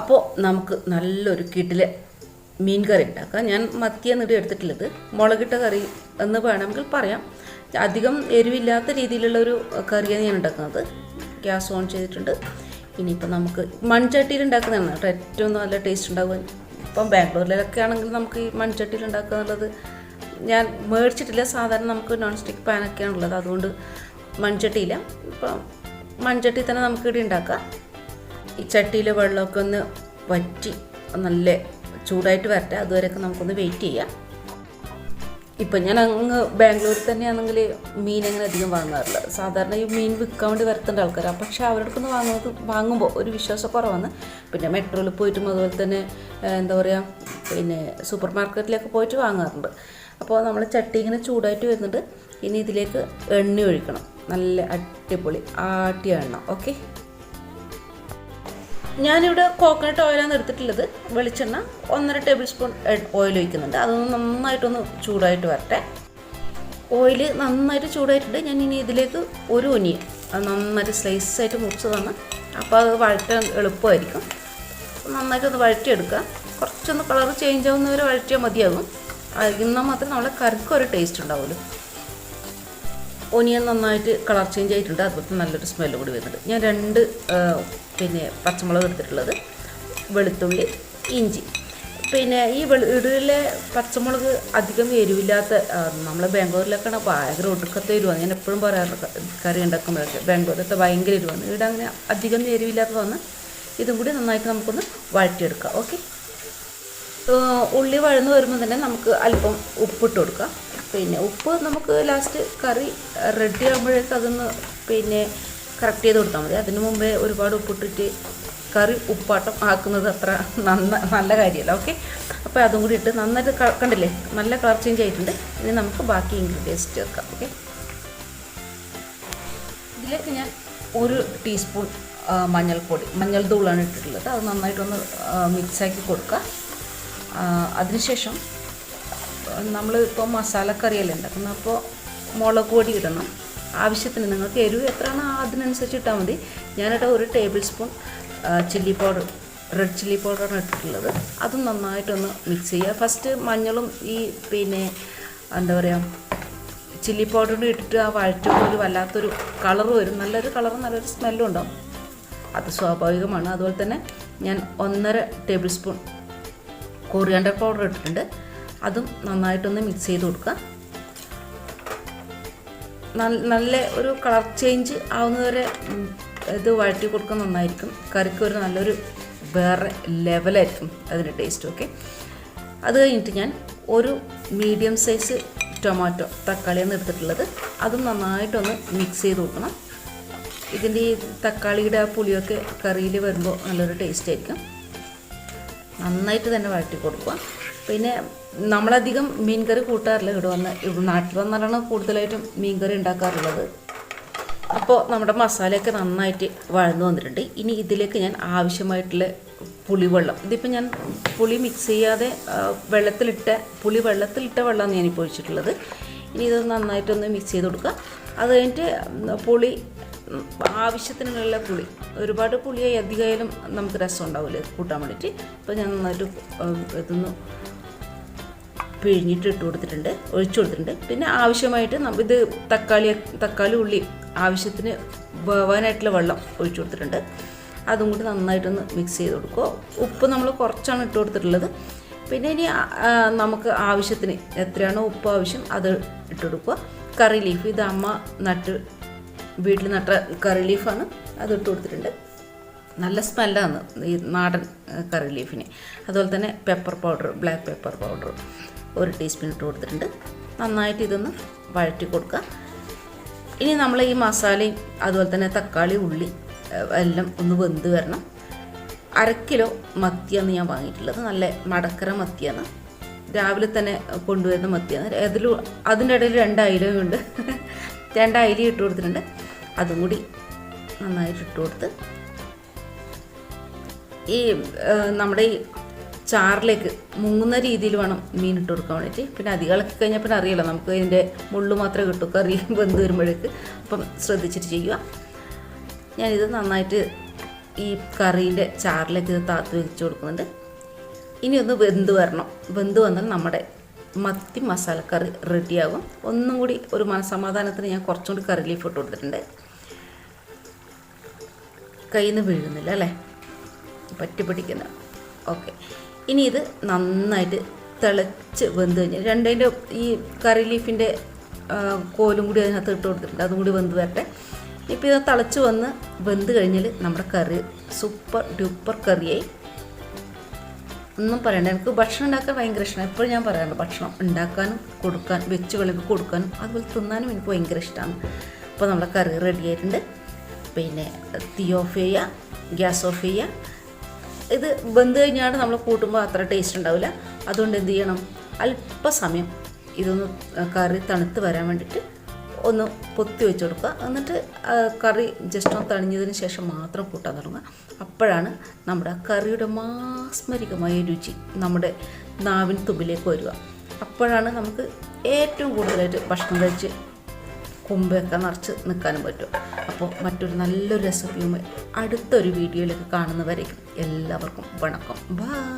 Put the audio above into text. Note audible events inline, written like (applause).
അപ്പോൾ നമുക്ക് നല്ലൊരു കിടിലെ മീൻ കറി ഉണ്ടാക്കാം. ഞാൻ മത്തിയാണ് ഇവിടെ എടുത്തിട്ടുള്ളത്. മുളകിട്ട കറി എന്ന് വേണമെങ്കിൽ പറയാം. അധികം എരിവില്ലാത്ത രീതിയിലുള്ള ഒരു കറിയാണ് ഞാൻ ഉണ്ടാക്കുന്നത്. ഗ്യാസ് ഓൺ ചെയ്തിട്ടുണ്ട്. ഇനിയിപ്പോൾ നമുക്ക് മൺചട്ടിയിൽ ഉണ്ടാക്കുന്നതാണ് കേട്ടോ ഏറ്റവും നല്ല ടേസ്റ്റ് ഉണ്ടാകുക ഇപ്പം ബാംഗ്ലൂരിലൊക്കെ ആണെങ്കിൽ നമുക്ക് ഈ മൺചട്ടിയിൽ ഉണ്ടാക്കുക എന്നുള്ളത് ഞാൻ മേടിച്ചിട്ടില്ല. സാധാരണ നമുക്ക് നോൺ സ്റ്റിക്ക് പാനൊക്കെയാണുള്ളത് അതുകൊണ്ട് മൺചട്ടിയില്ല. ഇപ്പം മൺചട്ടി തന്നെ നമുക്ക് ഇവിടെ ഉണ്ടാക്കാം. ഈ ചട്ടിയിൽ വെള്ളമൊക്കെ ഒന്ന് വറ്റി നല്ല ചൂടായിട്ട് വരട്ടെ. അതുവരെയൊക്കെ നമുക്കൊന്ന് വെയിറ്റ് ചെയ്യാം. ഇപ്പം ഞാൻ അങ്ങ് ബാംഗ്ലൂരിൽ തന്നെയാണെങ്കിൽ മീൻ അങ്ങനെ അധികം വാങ്ങാറില്ല. സാധാരണ ഈ മീൻ വിൽക്കാൻ വേണ്ടി വരുത്തേണ്ട ആൾക്കാരാണ് പക്ഷേ അവരുടെ ഒന്ന് വാങ്ങുന്നത് വാങ്ങുമ്പോൾ ഒരു വിശ്വാസക്കുറവാണ് പിന്നെ മെട്രോയിൽ പോയിട്ടും അതുപോലെ തന്നെ എന്താ പറയുക പിന്നെ സൂപ്പർ മാർക്കറ്റിലൊക്കെ പോയിട്ട് വാങ്ങാറുണ്ട്. അപ്പോൾ നമ്മൾ ചട്ടി ഇങ്ങനെ ചൂടായിട്ട് വരുന്നുണ്ട്. ഇനി ഇതിലേക്ക് എണ്ണ ഒഴിക്കണം. നല്ല അടിപൊളി ആട്ടിയ എണ്ണ. ഓക്കെ? ഞാനിവിടെ കോക്കനട്ട് ഓയിലാണ് എടുത്തിട്ടുള്ളത്. വെളിച്ചെണ്ണ ഒന്നര ടേബിൾ സ്പൂൺ ഓയിൽ ഒഴിക്കുന്നുണ്ട്. അതൊന്ന് നന്നായിട്ടൊന്ന് ചൂടായിട്ട് വരട്ടെ. ഓയിൽ നന്നായിട്ട് ചൂടായിട്ടുണ്ട്. ഞാൻ ഇനി ഇതിലേക്ക് ഒരു ഒനിയൻ അത് നന്നായിട്ട് സ്ലൈസ് ആയിട്ട് മുറിച്ച് തന്ന് അപ്പോൾ അത് വഴറ്റാൻ എളുപ്പമായിരിക്കും. നന്നായിട്ടൊന്ന് വഴറ്റിയെടുക്കുക. കുറച്ചൊന്ന് കളർ ചേഞ്ച് ആവുന്നവരെ വഴറ്റിയാൽ മതിയാകും. എന്നാൽ മാത്രമേ നമ്മളെ കറിക്ക് ഒരു ടേസ്റ്റ് ഉണ്ടാവുള്ളൂ. ഒനിയൻ നന്നായിട്ട് കളർ ചേഞ്ച് ആയിട്ടുണ്ട്. അതുപോലെ നല്ലൊരു സ്മെല്ല് കൂടി വരുന്നുണ്ട്. ഞാൻ രണ്ട് പിന്നെ പച്ചമുളക് എടുത്തിട്ടുള്ളത്. വെളുത്തുള്ളി ഇഞ്ചി. പിന്നെ ഈ വെളു ഇടയിലെ പച്ചമുളക് അധികം എരിവില്ലാത്ത നമ്മൾ ബാംഗ്ലൂരിലൊക്കെയാണ് ഭയങ്കര ഒടുക്കത്തെ എരിവാണ് ഞാൻ എപ്പോഴും പറയാറുണ്ട് കറി ഉണ്ടാക്കുമ്പോഴൊക്കെ ബാംഗ്ലൂരിലത്തെ ഭയങ്കര എരിവാണ്. ഇവിടെ അങ്ങനെ അധികം എരിവില്ലാത്തതാണ്. ഇതും കൂടി നന്നായിട്ട് നമുക്കൊന്ന് വഴറ്റിയെടുക്കാം. ഓക്കെ? ഉള്ളി വഴന്ന് വരുമ്പോൾ തന്നെ നമുക്ക് അല്പം ഉപ്പിട്ട് കൊടുക്കാം. പിന്നെ ഉപ്പ് നമുക്ക് ലാസ്റ്റ് കറി റെഡി ആകുമ്പോഴേക്കും അതൊന്ന് പിന്നെ കറക്റ്റ് ചെയ്ത് കൊടുത്താൽ മതി. അതിന് മുമ്പേ ഒരുപാട് ഉപ്പിട്ടിട്ട് കറി ഉപ്പാട്ടം ആക്കുന്നത് അത്ര നന്ന നല്ല കാര്യമല്ല ഓക്കെ അപ്പോൾ അതും കൂടി ഇട്ട് നന്നായിട്ട് കണ്ടില്ലേ? നല്ല കളർ ചേഞ്ച് ആയിട്ടുണ്ട്. ഇനി നമുക്ക് ബാക്കി ഇൻഗ്രീഡിയൻസ് ചേർക്കാം ഓക്കെ ഇതിലേക്ക് ഞാൻ ഒരു ടീസ്പൂൺ മഞ്ഞൾപ്പൊടി മഞ്ഞൾ തൂളാണ് ഇട്ടിട്ടുള്ളത്. അത് നന്നായിട്ടൊന്ന് മിക്സാക്കി കൊടുക്കുക അതിനുശേഷം നമ്മൾ ഇപ്പോൾ മസാലക്കറിയെല്ലാം ഉണ്ടാക്കുന്നത്? അപ്പോൾ മുളക് പൊടി ഇടണം. ആവശ്യത്തിന് നിങ്ങൾക്ക് എരിവ് എത്രയാണോ അതിനനുസരിച്ച് ഇട്ടാൽ മതി. ഞാനിട്ട് ഒരു tablespoon chilli powder red chilli പൗഡറാണ് ഇട്ടിട്ടുള്ളത്. അതും നന്നായിട്ടൊന്ന് മിക്സ് ചെയ്യുക. ഫസ്റ്റ് മഞ്ഞളും ഈ പിന്നെ എന്താ പറയുക ചില്ലി പൗഡറും ഇട്ടിട്ട് ആ വഴറ്റുമ്പോൾ വല്ലാത്തൊരു കളർ വരും. നല്ലൊരു കളറും നല്ലൊരു സ്മെല്ലും ഉണ്ടാവും. അത് സ്വാഭാവികമാണ്. അതുപോലെ തന്നെ ഞാൻ ഒന്നര ടേബിൾ സ്പൂൺ കൊറിയാണ്ടർ പൗഡർ ഇട്ടിട്ടുണ്ട്. അതും നന്നായിട്ടൊന്ന് മിക്സ് ചെയ്ത് കൊടുക്കുക. നല്ല ഒരു കളർ ചേഞ്ച് ആവുന്നതുവരെ ഉം, ഇത് വഴറ്റി കൊടുക്കാൻ നന്നായിരിക്കും. കറിക്ക് ഒരു നല്ലൊരു വേറെ ലെവലായിരിക്കും അതിന്റെ ടേസ്റ്റ് ഓക്കെ? അത് കഴിഞ്ഞിട്ട് ഞാൻ ഒരു മീഡിയം സൈസ് ടൊമാറ്റോ തക്കാളിയാണ് എടുത്തിട്ടുള്ളത്. അതും നന്നായിട്ടൊന്ന് മിക്സ് ചെയ്ത് കൊടുക്കണം. ഇതിന്റെ ഈ തക്കാളിയുടെ ആ പുളിയൊക്കെ കറിയിൽ വരുമ്പോൾ നല്ലൊരു ടേസ്റ്റ് ആയിരിക്കും. നന്നായിട്ട് തന്നെ വഴറ്റി കൊടുക്കുക. പിന്നെ നമ്മളധികം മീൻ കറി കൂട്ടാറില്ല. ഇവിടെ വന്ന് ഇവിടെ നാട്ടിൽ വന്നാലാണ് കൂടുതലായിട്ടും മീൻ കറി ഉണ്ടാക്കാറുള്ളത്. അപ്പോൾ നമ്മുടെ മസാലയൊക്കെ നന്നായിട്ട് വഴന്നു വന്നിട്ടുണ്ട്. ഇനി ഇതിലേക്ക് ഞാൻ ആവശ്യമായിട്ടുള്ള പുളിവെള്ളം. ഇതിപ്പോൾ ഞാൻ പുളി മിക്സ് ചെയ്യാതെ വെള്ളത്തിലിട്ട പുളി വെള്ളത്തിലിട്ട വെള്ളമാണ് ഞാനിപ്പോൾ ഒഴിച്ചിട്ടുള്ളത്. ഇനി ഇത് നന്നായിട്ടൊന്ന് മിക്സ് ചെയ്ത് കൊടുക്കുക. അത് കഴിഞ്ഞിട്ട് പുളി ആവശ്യത്തിനുള്ള പുളി. ഒരുപാട് പുളിയായി അധികമായാലും നമുക്ക് രസം ഉണ്ടാവില്ല കൂട്ടാൻ വേണ്ടിയിട്ട്. അപ്പോൾ ഞാൻ നന്നായിട്ട് ഇതൊന്ന് പിഴിഞ്ഞിട്ട് ഇട്ട് കൊടുത്തിട്ടുണ്ട് ഒഴിച്ചു കൊടുത്തിട്ടുണ്ട്. പിന്നെ ആവശ്യമായിട്ട് ഇത് തക്കാളി തക്കാളി ഉള്ളി ആവശ്യത്തിന് വേവാനായിട്ടുള്ള വെള്ളം ഒഴിച്ചു കൊടുത്തിട്ടുണ്ട്. അതും കൂടി നന്നായിട്ടൊന്ന് മിക്സ് ചെയ്ത് കൊടുക്കുക. ഉപ്പ് നമ്മൾ കുറച്ചാണ് ഇട്ട് കൊടുത്തിട്ടുള്ളത്. പിന്നെ ഇനി നമുക്ക് ആവശ്യത്തിന് എത്രയാണോ ഉപ്പ് ആവശ്യം അത് ഇട്ട് കൊടുക്കുക. കറി ലീഫ് ഇത് അമ്മ നട്ട് വീട്ടിൽ നട്ട കറി ലീഫാണ് അതിട്ട് കൊടുത്തിട്ടുണ്ട്. നല്ല സ്മെല്ലാണ് ഈ നാടൻ കറി ലീഫിന് അതുപോലെ തന്നെ pepper powder black pepper powder ഒരു ടീസ്പൂൺ ഇട്ട് കൊടുത്തിട്ടുണ്ട്. നന്നായിട്ട് ഇതൊന്ന് വഴറ്റി കൊടുക്കുക. ഇനി നമ്മൾ ഈ മസാലയും അതുപോലെ തന്നെ തക്കാളി ഉള്ളി എല്ലാം ഒന്ന് വെന്ത് വരണം. അര കിലോ മത്തിയാണ് ഞാൻ വാങ്ങിയിട്ടുള്ളത്. നല്ല മടക്കര മത്തിയാണ്. രാവിലെ തന്നെ കൊണ്ടുവരുന്ന മത്തിയാണ്. അതിൽ അതിന്റെ ഇടയിൽ രണ്ട് അയിലയുണ്ട് (laughs) രണ്ട് അയില ഇട്ട് കൊടുത്തിട്ടുണ്ട്. അതും കൂടി നന്നായിട്ട് ഇട്ട് കൊടുത്ത് ഈ നമ്മുടെ ഈ ചാറിലേക്ക് മുങ്ങുന്ന രീതിയിൽ വേണം മീൻ ഇട്ട് കൊടുക്കാൻ വേണ്ടിയിട്ട്. പിന്നെ അധികം ഇളക്കി കഴിഞ്ഞാൽ പിന്നെ അറിയില്ല. നമുക്ക് ഇതിന്റെ മുള്ളു മാത്രമേ കിട്ടൂ. കറി വെന്ത് വരുമ്പോഴേക്ക്. അപ്പം ശ്രദ്ധിച്ചിട്ട് ചെയ്യുക. ഞാനിത് നന്നായിട്ട് ഈ കറീന്റെ ചാറിലേക്ക് ഇത് താത്ത് വെച്ച് കൊടുക്കുന്നുണ്ട്. ഇനി ഒന്ന് വെന്ത് വരണം. വെന്ത് വന്നാൽ നമ്മുടെ മത്തി മസാല കറി റെഡിയാകും. ഒന്നും കൂടി ഒരു മനസമാധാനത്തിന് ഞാൻ കുറച്ചും കൂടി കറി ലീഫ് ഇട്ട് കൊടുത്തിട്ടുണ്ട്. കയ്യിൽ നിന്ന് വീഴുന്നില്ല അല്ലേ? പറ്റി പിടിക്കുന്നു. ഓക്കെ. ഇനി ഇത് നന്നായിട്ട് തിളച്ച് വെന്ത് കഴിഞ്ഞ് രണ്ടതിന്റെ ഈ കറി ലീഫിന്റെ കോലും കൂടി അതിനകത്ത് ഇട്ട് കൊടുത്തിട്ടുണ്ട്. അതും കൂടി വെന്ത് വരട്ടെ. ഇപ്പോൾ ഇത് തിളച്ച് വന്ന് വെന്ത് കഴിഞ്ഞാൽ നമ്മുടെ കറി സൂപ്പർ ഡ്യൂപ്പർ കറിയായി. ഒന്നും പറയണ്ട. എനിക്ക് ഭക്ഷണം ഉണ്ടാക്കാൻ ഭയങ്കര ഇഷ്ടമാണ് എപ്പോഴും ഞാൻ പറയാറുണ്ട് ഭക്ഷണം ഉണ്ടാക്കാനും കൊടുക്കാനും വെച്ച് കൊടുക്കാനും അതുപോലെ തിന്നാനും എനിക്ക് ഭയങ്കര ഇഷ്ടമാണ് അപ്പോൾ നമ്മുടെ കറി റെഡി ആയിട്ടുണ്ട്. പിന്നെ തീ ഓഫ് ചെയ്യുക ഗ്യാസ് ഓഫ് ചെയ്യുക. ഇത് വെന്ത് കഴിഞ്ഞാൽ നമ്മൾ കൂട്ടുമ്പോൾ അത്ര ടേസ്റ്റ് ഉണ്ടാവില്ല. അതുകൊണ്ട് എന്ത് ചെയ്യണം? അല്പസമയം ഇതൊന്ന് കറി തണുത്ത് വരാൻ വേണ്ടിയിട്ട് ഒന്ന് പൊത്തി വെച്ച് കൊടുക്കുക. എന്നിട്ട് കറി ജസ്റ്റ് ഒന്ന് തണിഞ്ഞതിന് ശേഷം മാത്രം കൂട്ടാൻ തുടങ്ങുക. അപ്പോഴാണ് നമ്മുടെ കറിയുടെ മാസ്മരികമായ രുചി നമ്മുടെ നാവിൻ തുമ്പിലേക്ക് വരിക. അപ്പോഴാണ് നമുക്ക് ഏറ്റവും കൂടുതലായിട്ട് ഭക്ഷണം കഴിച്ച് കൊമ്പൊക്കെ നിറച്ച് നിൽക്കാനും പറ്റും. അപ്പോൾ മറ്റൊരു നല്ലൊരു റെസിപ്പിയുമായി അടുത്തൊരു വീഡിയോയിലേക്ക് കാണുന്നവരേക്കും എല്ലാവർക്കും വണക്കം. ബൈ